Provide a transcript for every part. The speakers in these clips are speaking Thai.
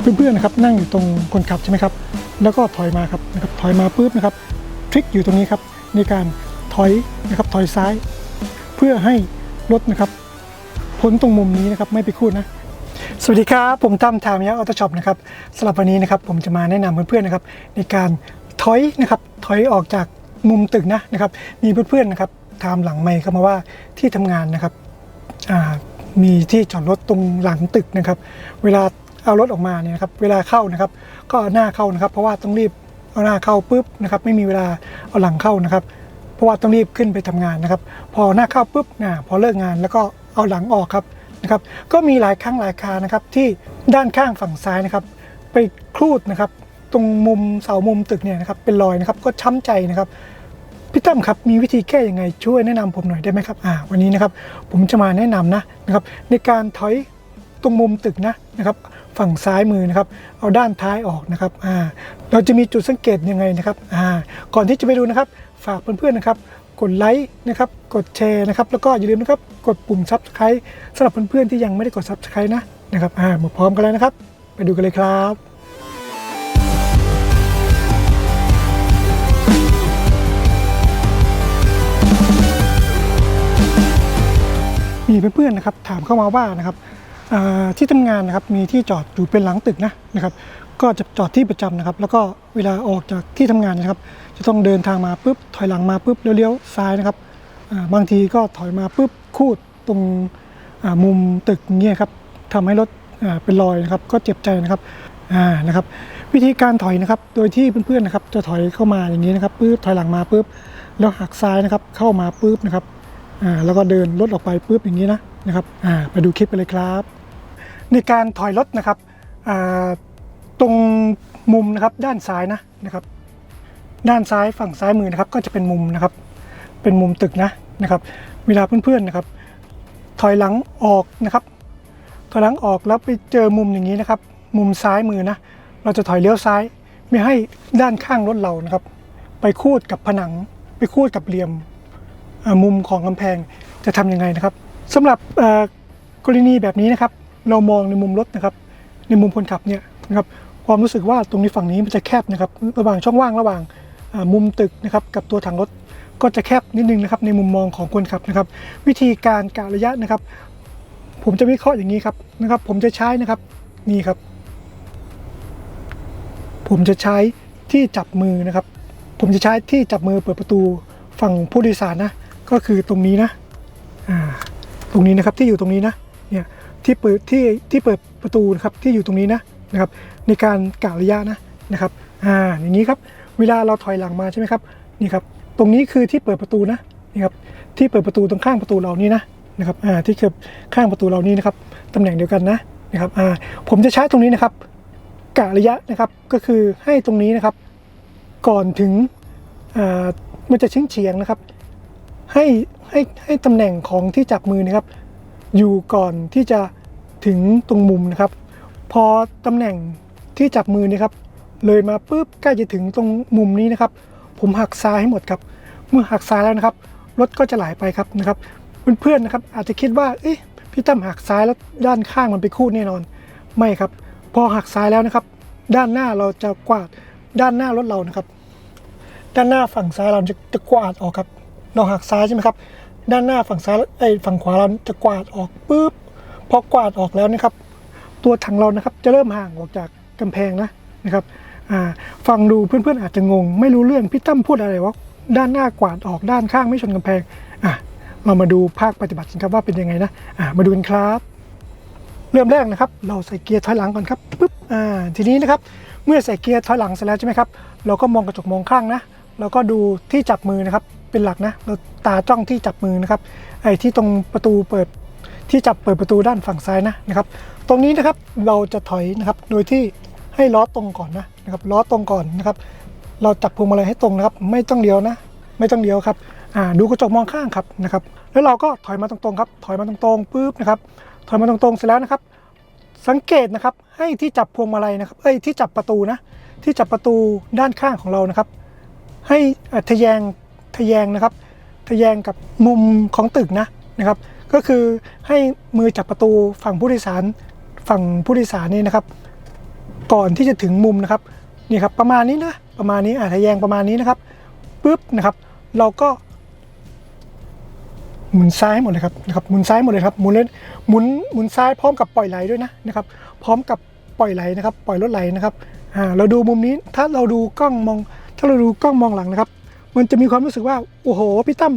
เพื่อนๆนะครับนั่งอยู่ตรงคนขับใช่ไหมครับ แล้วก็ถอยมาครับนะครับถอยมาปุ๊บนะครับทริคอยู่ตรงนี้ครับในการถอยนะครับถอยซ้าย เพื่อให้รถนะครับพ้นตรงมุมนี้นะครับไม่ไปคูดนะสวัสดีครับผมตั้มทามยาออโต้ช็อปนะครับสำหรับวันนี้นะครับผมจะมาแนะนำเพื่อนๆนะครับในการถอยนะครับถอยออกจากมุมตึกนะนะครับมีเพื่อนๆนะครับถามหลังไม่เข้ามาว่าที่ทำงานนะครับมีที่จอดรถตรงหลังตึกนะครับ เวลา เอารถออกมาเนี่ยนะครับเวลาเข้านะครับ ก็หน้าเข้านะครับ เพราะว่าต้องรีบเอาหน้าเข้าปุ๊บนะครับ ไม่มีเวลาเอาหลังเข้านะครับ เพราะว่าต้องรีบขึ้นไปทำงานนะครับ พอหน้าเข้าปุ๊บนะพอเลิกงานแล้วก็เอาหลังออกครับนะครับ ก็มีหลายครั้งหลายคานะครับที่ด้านข้างฝั่งซ้ายนะครับ ไปครูดนะครับ ตรงมุมเสามุมตึกเนี่ยนะครับเป็นรอยนะครับก็ช้ำใจนะครับพี่ตั้มครับมีวิธีแก้ยังไงช่วยแนะนำผมหน่อยได้ไหมครับอ่าวันนี้นะครับ ผมจะมาแนะนำนะนะครับ ในการถอยตรงมุมตึกนะนะครับ ฝั่งซ้ายมือนะครับ เอาด้านท้ายออกนะครับอ่าเราจะมีจุดสังเกตยังไงนะครับอ่าก่อนที่จะไปดูนะครับ ฝากเพื่อนๆนะครับ กดไลค์นะครับ กดแชร์นะครับ แล้วก็อย่าลืมนะครับ กดปุ่ม Subscribe สำหรับเพื่อนๆที่ยังไม่ได้กด Subscribe นะนะครับอ่ามาพร้อมกันแล้วนะครับ ไปดูกันเลยครับมีเพื่อนๆนะครับถามเข้ามาว่านะครับ ที่ทำงานนะครับมีที่จอดอยู่เป็นหลังตึกนะนะครับ ก็จะจอดที่ประจำนะครับ แล้วก็เวลาออกจากที่ทำงานนะครับ จะต้องเดินทางมาปุ๊บถอยหลังมาปุ๊บเลี้ยวๆซ้ายนะครับบางทีก็ถอยมาปุ๊บคูดตรงมุมตึกเงี้ยครับทำให้รถเป็นรอยนะครับ ก็เจ็บใจนะครับนะครับ วิธีการถอยนะครับ โดยที่เพื่อนๆนะครับ จะถอยเข้ามาอย่างนี้นะครับปุ๊บถอยหลังมาปุ๊บแล้วหักซ้ายนะครับเข้ามาปุ๊บนะครับแล้วก็เดินรถออกไปปุ๊บอย่างนี้นะนะครับไปดูคลิปกันเลยครับ ในการถอยรถนะครับตรงมุมนะครับด้านซ้ายนะนะครับ ด้านซ้ายฝั่งซ้ายมือนะครับ ก็จะเป็นมุมนะครับ เป็นมุมตึกนะนะครับ เวลาเพื่อนๆนะครับ ถอยหลังออกนะครับ ถอยหลังออกแล้วไปเจอมุมอย่างนี้นะครับ มุมซ้ายมือนะ เราจะถอยเลี้ยวซ้าย ไม่ให้ด้านข้างรถเรานะครับ ไปคูดกับผนัง ไปคูดกับเหลี่ยมมุมของกำแพงจะทำยังไงนะครับสำหรับกรณีแบบนี้นะครับ เรามองในมุมรถนะครับ ในมุมคนขับเนี่ยนะครับความรู้สึกว่าตรงนี้ฝั่งนี้มันจะแคบนะครับ ระหว่างช่องว่างระหว่างมุมตึกนะครับกับตัวถังรถก็จะแคบนิดนึงนะครับในมุมมองของคนขับนะครับ วิธีการกะระยะนะครับ ผมจะวิเคราะห์อย่างนี้ครับนะครับ ผมจะใช้นะครับนี่ครับ ผมจะใช้ที่จับมือนะครับ ผมจะใช้ที่จับมือเปิดประตูฝั่งผู้โดยสารนะ ก็คือตรงนี้นะอ่าตรงนี้นะครับที่อยู่ตรงนี้นะเนี่ย ที่เปิดที่ที่เปิดประตูนะครับที่อยู่ตรงนี้นะนะครับในการกะระยะนะนะครับอ่าอย่างนี้ครับเวลาเราถอยหลังมาใช่ไหมครับนี่ครับตรงนี้คือที่เปิดประตูนะนี่ครับที่เปิดประตูตรงข้างประตูเรานี่นะนะครับอ่าที่เกือบข้างประตูเรานี่นะครับตำแหน่งเดียวกันนะนะครับอ่าผมจะใช้ตรงนี้นะครับกะระยะนะครับก็คือให้ตรงนี้นะครับ ก่อนถึงอ่ามันจะเฉียงเฉียงนะครับ ให้ให้ให้ตำแหน่งของที่จับมือนะครับ อยู่ก่อนที่จะ ถึงตรงมุมนะครับ พอตำแหน่งที่จับมือเนะครับ เลยมาปุ๊บใกล้จะถึงตรงมุมนี้นะครับ ผมหักซ้ายให้หมดครับ เมื่อหักซ้ายแล้วนะครับรถก็จะไหลไปครับนะครับเพื่อนๆนะครับ อาจจะคิดว่าเอ๊ะพี่ตั้มหักซ้ายแล้วด้านข้างมันไปคูดแน่นอน ไม่ครับ พอหักซ้ายแล้วนะครับ ด้านหน้าเราจะกวาดด้านหน้ารถเรานะครับ ด้านหน้าฝั่งซ้ายเราจะจะกวาดออกครับเราหักซ้ายใช่ไหมครับ ด้านหน้าฝั่งซ้ายไอ้ยฝั่งขวาเราจะกวาดออกปุ๊บ พอกวาดออกแล้วนะครับ ตัวถังเรานะครับจะเริ่มห่างออกจากกำแพงนะนะครับฟังดูเพื่อนๆอาจจะงง ไม่รู้เรื่องพี่ตั้มพูดอะไรวะด้านหน้ากวาดออกด้านข้างไม่ชนกำแพงอะเรามาดูภาคปฏิบัติกันครับว่าเป็นยังไงนะอ่ามาดูกันครับ เริ่มแรกนะครับ เราใส่เกียร์ถอยหลังก่อนครับปุ๊บอ่าทีนี้นะครับเมื่อใส่เกียร์ถอยหลังเสร็จแล้วใช่ไหมครับเราก็มองกระจกมองข้างนะเราก็ดูที่จับมือนะครับเป็นหลักนะเราตาจ้องที่จับมือนะครับไอ้ที่ตรงประตูเปิด ที่จับเปิดประตูด้านฝั่งซ้ายนะนะครับ ตรงนี้นะครับเราจะถอยนะครับโดยที่ให้ล้อตรงก่อนนะนะครับล้อตรงก่อนนะครับ เราจับพวงมาลัยให้ตรงนะครับ ไม่ต้องเลี้ยวนะ ไม่ต้องเลี้ยวครับอ่าดูกระจกมองข้างครับนะครับ แล้วเราก็ถอยมาตรงๆครับถอยมาตรงๆปุ๊บนะครับถอยมาตรงๆเสร็จแล้วนะครับ สังเกตนะครับให้ที่จับพวงมาลัยนะครับเอ้ยที่จับประตูนะที่จับประตูด้านข้างของเรานะครับ ให้ทะแยงทะแยงนะครับทะแยงกับมุมของตึกนะนะครับ ก็คือให้มือจับประตูฝั่งผู้โดยสารฝั่งผู้โดยสารนี่นะครับ ก่อนที่จะถึงมุมนะครับนี่ครับประมาณนี้นะประมาณนี้อ่าทะแยงประมาณนี้นะครับปุ๊บนะครับ เราก็หมุนซ้ายหมดเลยครับนะครับหมุนซ้ายหมดเลยครับหมุนเลยหมุนหมุนซ้ายพร้อมกับปล่อยไหลด้วยนะนะครับ พร้อมกับปล่อยไหลนะครับ ปล่อยรถไหลนะครับอ่าเราดูมุมนี้ถ้าเราดูกล้องมอง ถ้าเราดูกล้องมองหลังนะครับ มันจะมีความรู้สึกว่าโอ้โหพี่ตั้ม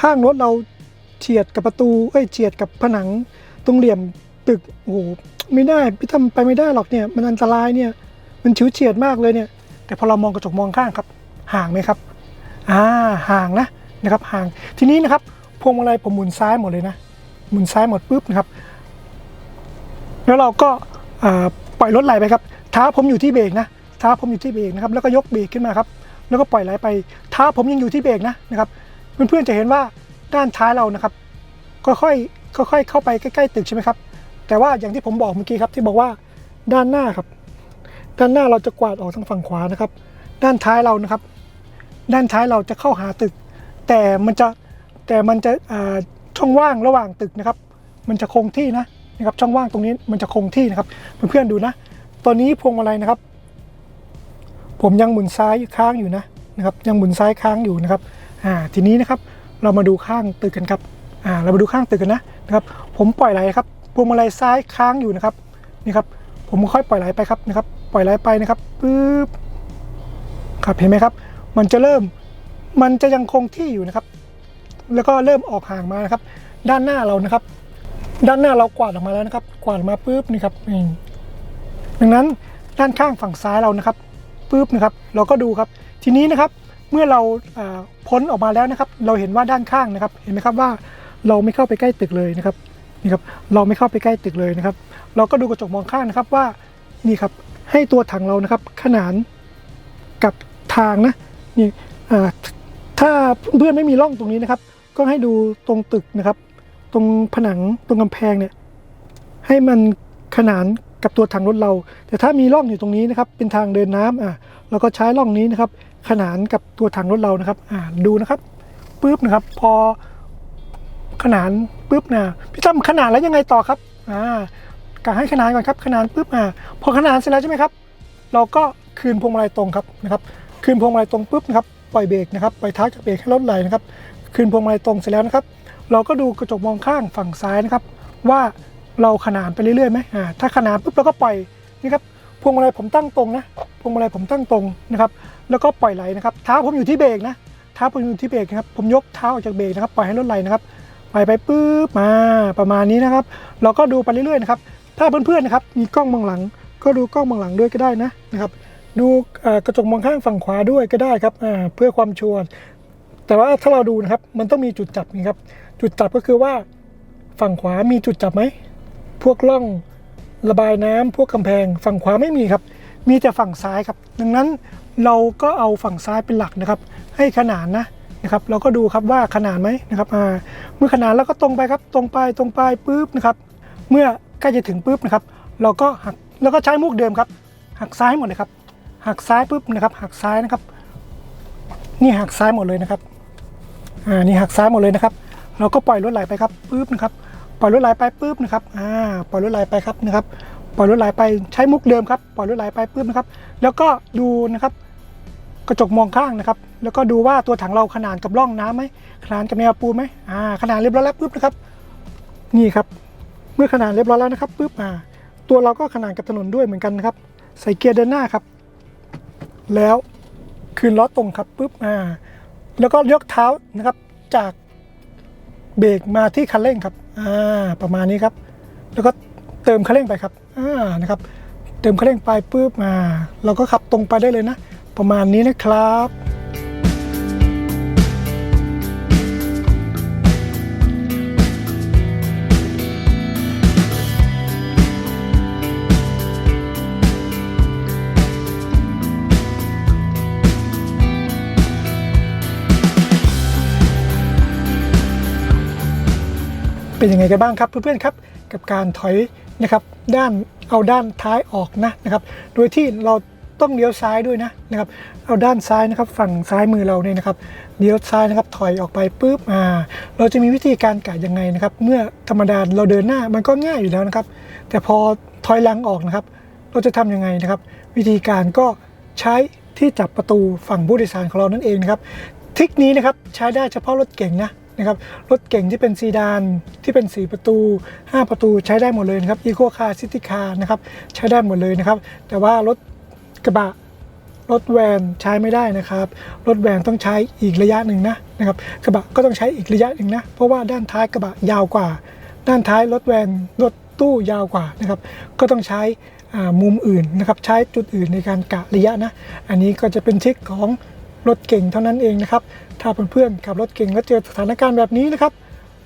ข้างรถเรา เฉียดกับประตูเอ้ยเฉียดกับผนัง ตรงเหลี่ยมตึกโอ้โหไม่ได้พี่ตั้มไปไม่ได้หรอกเนี่ย มันอันตรายเนี่ย มันฉิวเฉียดมากเลยเนี่ย แต่พอเรามองกระจกมองข้างครับ ห่างไหมครับอ่าห่างนะนะครับห่าง ทีนี้นะครับพวงมาลัยผมหมุนซ้ายหมดเลยนะ หมุนซ้ายหมดปุ๊บนะครับ แล้วเราก็ปล่อยรถไหลไปครับเท้าผมอยู่ที่เบรกนะเท้าผมอยู่ที่เบรกนะครับ แล้วก็ยกเบรกขึ้นมาครับ แล้วก็ปล่อยไหลไปเท้าผมยังอยู่ที่เบรกนะนะครับ เพื่อนๆจะเห็นว่า ด้านท้ายเรานะครับ ค่อยๆค่อยๆเข้าไปใกล้ๆตึกใช่ไหมครับ แต่ว่าอย่างที่ผมบอกเมื่อกี้ครับที่บอกว่าด้านหน้าครับ ด้านหน้าเราจะกวาดออกทางฝั่งขวานะครับ ด้านท้ายเรานะครับ ด้านท้ายเราจะเข้าหาตึก แต่มันจะแต่มันจะช่องว่างระหว่างตึกนะครับ มันจะคงที่นะนะครับช่องว่างตรงนี้มันจะคงที่นะครับเพื่อนๆดูนะ ตอนนี้พวงมาลัยนะครับ ผมยังหมุนซ้ายค้างอยู่นะนะครับ ยังหมุนซ้ายค้างอยู่นะครับอ่าทีนี้นะครับ เรามาดูข้างตึกกันครับอ่าเรามาดูข้างตึกกันนะนะครับ ผมปล่อยไหลครับพวงมาลัยซ้ายค้างอยู่นะครับนี่ครับ ผมค่อยปล่อยไหลไปครับนะครับ ปล่อยไหลไปนะครับปึ๊บครับเห็นไหมครับ มันจะเริ่มมันจะยังคงที่อยู่นะครับ แล้วก็เริ่มออกห่างมานะครับ ด้านหน้าเรานะครับ ด้านหน้าเรากวาดออกมาแล้วนะครับ กวาดมาปุ๊บนี่ครับดังนั้นด้านข้างฝั่งซ้ายเรานะครับปุ๊บนะครับ เราก็ดูครับ ทีนี้นะครับ เมื่อเราพ้นออกมาแล้วนะครับ เราเห็นว่าด้านข้างนะครับ เห็นไหมครับว่าเราไม่เข้าไปใกล้ตึกเลยนะครับนี่ครับเราไม่เข้าไปใกล้ตึกเลยนะครับ เราก็ดูกระจกมองข้างนะครับว่านี่ครับให้ตัวถังเรานะครับ ขนานกับทางนะนี่ถ้าเพื่อนไม่มีร่องตรงนี้นะครับ ก็ให้ดูตรงตึกนะครับ ตรงผนังตรงกำแพงเนี่ยให้มันขนาน กับตัวถังรถเรา แต่ถ้ามีร่องอยู่ตรงนี้นะครับ เป็นทางเดินน้ำอะเราก็ใช้ร่องนี้นะครับ ขนานกับตัวถังรถเรานะครับอ่าดูนะครับปุ๊บนะครับ พอขนานปุ๊บนะพี่ตั้มขนานแล้วยังไงต่อครับอ่ากะให้ขนานก่อนครับขนานปุ๊บอ่าพอขนานเสร็จแล้วใช่ไหมครับ เราก็คืนพวงมาลัยตรงครับนะครับ คืนพวงมาลัยตรงปุ๊บนะครับปล่อยเบรกนะครับปล่อยท้าจากเบรกให้รถไหลนะครับ คืนพวงมาลัยตรงเสร็จแล้วนะครับ เราก็ดูกระจกมองข้างฝั่งซ้ายนะครับ ว่า เราขนานไปเรื่อยๆไหมอ่าถ้าขนานปุ๊บเราก็ปล่อยนี่ครับพวงมาลัยผมตั้งตรงนะพวงมาลัยผมตั้งตรงนะครับ แล้วก็ปล่อยไหลนะครับเท้าผมอยู่ที่เบรกนะเท้าผมอยู่ที่เบรกนะครับผมยกเท้าออกจากเบรกนะครับปล่อยให้รถไหลนะครับไปไปปุ๊บมาประมาณนี้นะครับ เราก็ดูไปเรื่อยๆนะครับ ถ้าเพื่อนๆนะครับมีกล้องมองหลัง ก็ดูกล้องมองหลังด้วยก็ได้นะนะครับ ดูกระจกมองข้างฝั่งขวาด้วยก็ได้ครับเพื่อความชัวร์แต่ว่าถ้าเราดูนะครับมันต้องมีจุดจับนี่ครับ จุดจับก็คือว่าฝั่งขวามีจุดจับไหม พวกร่องระบายน้ำพวกกำแพงฝั่งขวาไม่มีครับ มีแต่ฝั่งซ้ายครับ ดังนั้นเราก็เอาฝั่งซ้ายเป็นหลักนะครับ ให้ขนานนะนะครับ เราก็ดูครับว่าขนานไหมนะครับอ่าเมื่อขนานแล้วก็ตรงไปครับ ตรงไปตรงไปปุ๊บนะครับ เมื่อใกล้จะถึงปุ๊บนะครับ เราก็หักแล้วก็ใช้มุกเดิมครับ หักซ้ายหมดเลยครับ หักซ้ายปุ๊บนะครับ หักซ้ายนะครับ นี่หักซ้ายหมดเลยนะครับ อ่า นี่หักซ้ายหมดเลยนะครับ เราก็ปล่อยรถไหลไปครับปุ๊บนะครับ ปล่อยรถไหลไปปุ๊บนะครับอ่าปล่อยรถไหลไปครับนะครับ ปล่อยรถไหลไปใช้มุกเดิมครับปล่อยรถไหลไปปุ๊บนะครับ แล้วก็ดูนะครับ กระจกมองข้างนะครับ แล้วก็ดูว่าตัวถังเราขนานกับร่องน้ำไหมขนานกับแนวปูนไหมอ่าขนานเรียบร้อยแล้วปุ๊บนะครับ นี่ครับ เมื่อขนานเรียบร้อยแล้วนะครับปุ๊บอ่าตัวเราก็ขนานกับถนนด้วยเหมือนกันนะครับ ใส่เกียร์เดินหน้าครับ แล้วคืนล้อตรงครับปุ๊บอ่าแล้วก็ยกเท้านะครับจาก เบรกมาที่คันเร่งครับอ่าประมาณนี้ครับ แล้วก็เติมคันเร่งไปครับอ่านะครับ เติมคันเร่งไปปุ๊บมา เราก็ขับตรงไปได้เลยนะ ประมาณนี้นะครับ เป็นยังไงกันบ้างครับเพื่อนๆครับกับการถอยนะครับด้านเอาด้านท้ายออกนะนะครับ โดยที่เราต้องเลี้ยวซ้ายด้วยนะนะครับ เอาด้านซ้ายนะครับ ฝั่งซ้ายมือเราเนี่ยนะครับเลี้ยวซ้ายนะครับถอยออกไปปุ๊บอ่าเราจะมีวิธีการกะยังไงนะครับ เมื่อธรรมดาเราเดินหน้ามันก็ง่ายอยู่แล้วนะครับ แต่พอถอยหลังออกนะครับ เราจะทำยังไงนะครับ วิธีการก็ใช้ที่จับประตูฝั่งผู้โดยสารของเรานั่นเองนะครับทริคนี้นะครับใช้ได้เฉพาะรถเก่งนะ นะครับรถเก่งที่เป็นซีดานที่เป็น 4 ประตู 5 ประตูใช้ได้หมดเลยนะครับอีโคคาร์ซิตี้คาร์นะครับใช้ได้หมดเลยนะครับ แต่ว่ารถกระบะรถแวนใช้ไม่ได้นะครับ รถแวนต้องใช้อีกระยะหนึ่งนะนะครับกระบะก็ต้องใช้อีกระยะหนึ่งนะ เพราะว่าด้านท้ายกระบะยาวกว่า ด้านท้ายรถแวนรถตู้ยาวกว่านะครับ ก็ต้องใช้มุมอื่นนะครับ ใช้จุดอื่นในการกะระยะนะ อันนี้ก็จะเป็นทริคของ รถเก่งเท่านั้นเองนะครับ ถ้าเพื่อนๆขับรถเก่งแล้วเจอสถานการณ์แบบนี้นะครับ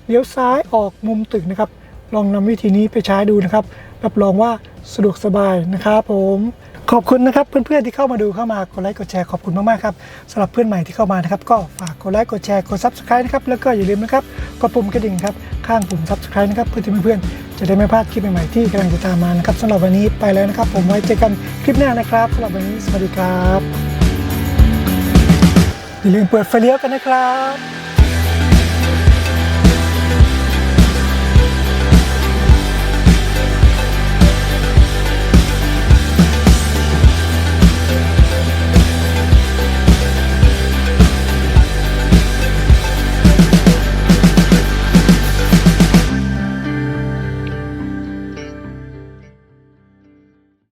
เลี้ยวซ้ายออกมุมตึกนะครับ ลองนำวิธีนี้ไปใช้ดูนะครับ รับรองว่าสะดวกสบายนะครับผมขอบคุณนะครับเพื่อนๆที่เข้ามาดูเข้ามากดไลค์กดแชร์ขอบคุณมากๆครับสำหรับเพื่อนใหม่ที่เข้ามานะครับก็ฝากกดไลค์กดแชร์กด subscribe นะครับแล้วก็อย่าลืมนะครับกดปุ่มกระดิ่งครับข้างปุ่ม subscribe นะครับเพื่อที่เพื่อนๆจะได้ไม่พลาดคลิปใหม่ๆที่กำลังจะตามมานะครับสำหรับวันนี้ไปแล้วนะครับ ผมไว้เจอกันคลิปหน้านะครับสำหรับวันนี้สวัสดีครับ อย่าลืมเปิดไฟเลี้ยวกันนะครับ